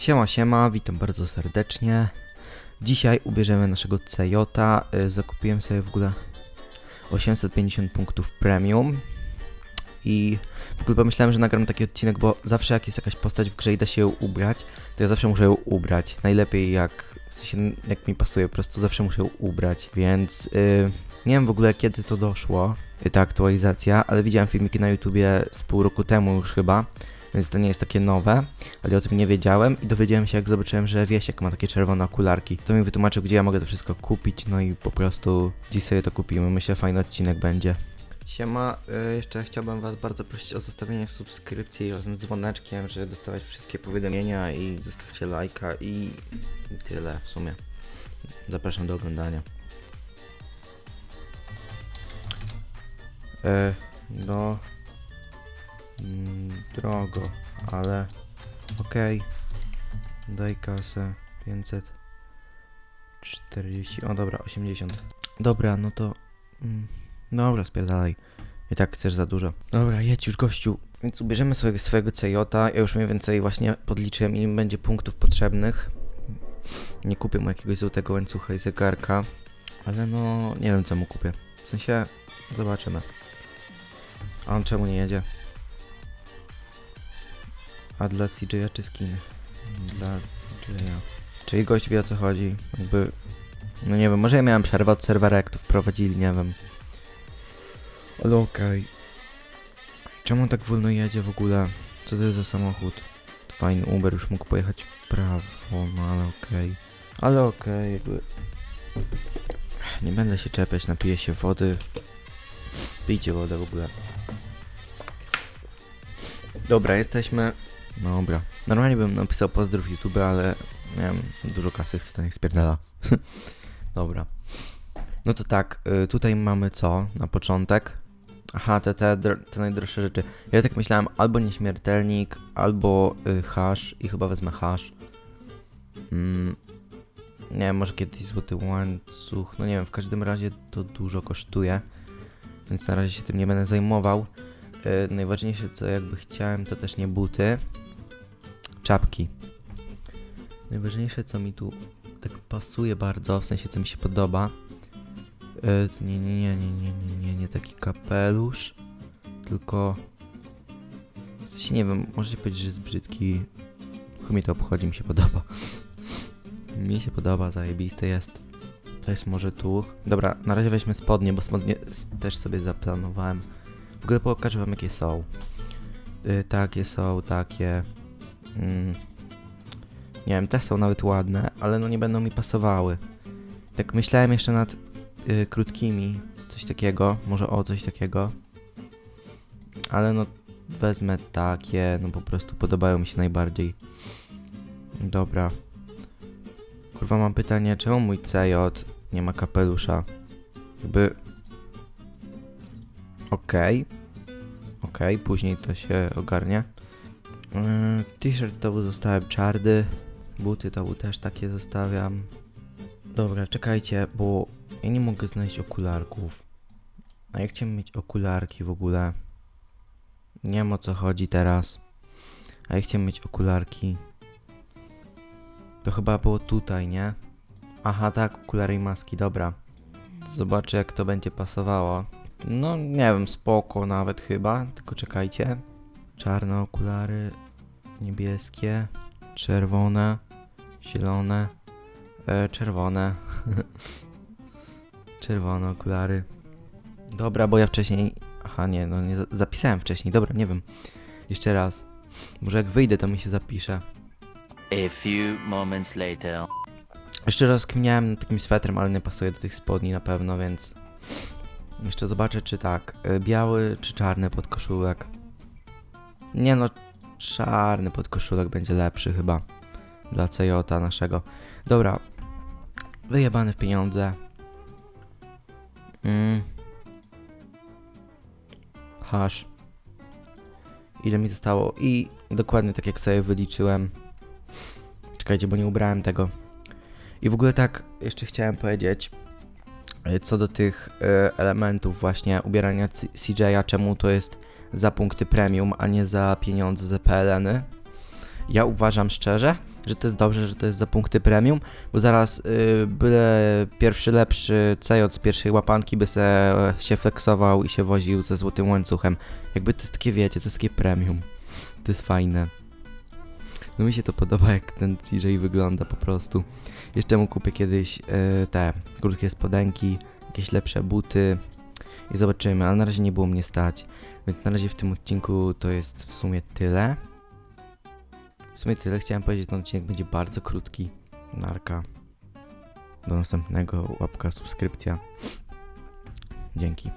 Siema, siema, witam bardzo serdecznie. Dzisiaj ubierzemy naszego Cejota. Y, Zakupiłem sobie w ogóle 850 punktów premium. I w ogóle pomyślałem, że nagram taki odcinek, bo zawsze jak jest jakaś postać w grze i da się ją ubrać, to ja zawsze muszę ją ubrać. Najlepiej jak, w sensie jak mi pasuje, po prostu zawsze muszę ją ubrać. Więc y, nie wiem w ogóle kiedy to doszło, y, ta aktualizacja, ale widziałem filmiki na YouTubie z pół roku temu już chyba. Więc to nie jest takie nowe, ale o tym nie wiedziałem i dowiedziałem się jak zobaczyłem, że Wiesiek ma takie czerwone okularki. To mi wytłumaczył, gdzie ja mogę to wszystko kupić, no i po prostu dziś sobie to kupimy. Myślę, fajny odcinek będzie. Siema, y, jeszcze chciałbym Was bardzo prosić o zostawienie subskrypcji razem z dzwoneczkiem, żeby dostawać wszystkie powiadomienia i zostawcie lajka i tyle w sumie. Zapraszam do oglądania. E, no, mm, drogo, ale okej. Daj kasę 540. O dobra, 80. Dobra, no to. Mm, dobra, spierdalaj. I tak chcesz za dużo. Dobra, jedź już gościu. Więc ubierzemy swojego, swojego Cejota. Ja już mniej więcej właśnie podliczyłem, ile będzie punktów potrzebnych. Nie kupię mu jakiegoś złotego łańcucha i zegarka. Ale no, nie wiem co mu kupię. W sensie, zobaczymy. A on czemu nie jedzie? A dla CJ'a czy skin? Dla CJ'a. Czyli gość wie o co chodzi. Jakby. No nie wiem, może ja miałem przerwę od serwera, jak to wprowadzili, nie wiem. Ale okej. Czemu tak wolno jedzie w ogóle? Co to jest za samochód? Fajny Uber już mógł pojechać w prawo, no ale okej. Ale okej, jakby. Nie będę się czepiać, napiję się wody. Pijcie wodę w ogóle. Dobra, jesteśmy. No Dobra. Normalnie bym napisał pozdrów YouTube, ale nie wiem, dużo kasy chcę, to niech spierdala. Dobra. No to tak, y, tutaj mamy co na początek? Aha, te, te, te najdroższe rzeczy. Ja tak myślałem, albo nieśmiertelnik, albo y, hash i chyba wezmę hash. Mm, nie wiem, może kiedyś złoty łańcuch, no nie wiem, w każdym razie to dużo kosztuje, więc na razie się tym nie będę zajmował. E, najważniejsze co jakby chciałem to też nie buty, czapki. Najważniejsze co mi tu tak pasuje bardzo, w sensie co mi się podoba. E, nie, nie, nie, nie, nie, nie, nie, nie taki kapelusz, tylko w sensie nie wiem, możecie powiedzieć, że jest brzydki. Chuj mi to obchodzi, mi się podoba. mi się podoba, zajebiste jest. To jest może tu. Dobra, na razie weźmy spodnie, bo spodnie też sobie zaplanowałem. W ogóle pokażę wam jakie są. Y, takie są, takie. Mm. Nie wiem, te są nawet ładne, ale no nie będą mi pasowały. Tak myślałem jeszcze nad y, krótkimi, coś takiego, może o coś takiego. Ale no wezmę takie, no po prostu podobają mi się najbardziej. Dobra. Kurwa mam pytanie, czemu mój CJ nie ma kapelusza? Jakby... Okej. Okej, później to się ogarnie. Yy, T-shirt to był zostawiam czardy. Buty to był też takie zostawiam. Dobra, czekajcie, bo ja nie mogę znaleźć okularków. A ja chciałem mieć okularki w ogóle. Nie wiem o co chodzi teraz. A ja chciałem mieć okularki. To chyba było tutaj, nie? Aha, tak, okulary i maski, dobra. Zobaczę jak to będzie pasowało. No, nie wiem, spoko nawet chyba, tylko czekajcie. Czarne okulary, niebieskie, czerwone, zielone, e, czerwone. czerwone okulary. Dobra, bo ja wcześniej... Aha, nie, no nie za- zapisałem wcześniej, dobra, nie wiem. Jeszcze raz. Może jak wyjdę, to mi się zapisze. A few moments later. Jeszcze raz kminiałem takim swetrem, ale nie pasuje do tych spodni na pewno, więc... Jeszcze zobaczę, czy tak, y, biały czy czarny podkoszulek. Nie no, czarny podkoszulek będzie lepszy chyba. Dla CJ naszego. Dobra. Wyjebany w pieniądze. Mm. Hash. Ile mi zostało? I dokładnie tak jak sobie wyliczyłem. Czekajcie, bo nie ubrałem tego. I w ogóle tak jeszcze chciałem powiedzieć co do tych e, elementów właśnie ubierania CJ'a, czemu to jest za punkty premium, a nie za pieniądze za PLN-y. Ja uważam szczerze, że to jest dobrze, że to jest za punkty premium, bo zaraz y, byle pierwszy lepszy CJ z pierwszej łapanki by se się flexował i się woził ze złotym łańcuchem. Jakby to jest takie, wiecie, to jest takie premium. To jest fajne. No mi się to podoba, jak ten CJ wygląda po prostu. Jeszcze mu kupię kiedyś y, te krótkie spodenki, jakieś lepsze buty i zobaczymy, ale na razie nie było mnie stać. Więc na razie w tym odcinku to jest w sumie tyle. W sumie tyle. Chciałem powiedzieć, ten odcinek będzie bardzo krótki. Narka. Do następnego. Łapka, subskrypcja. Dzięki.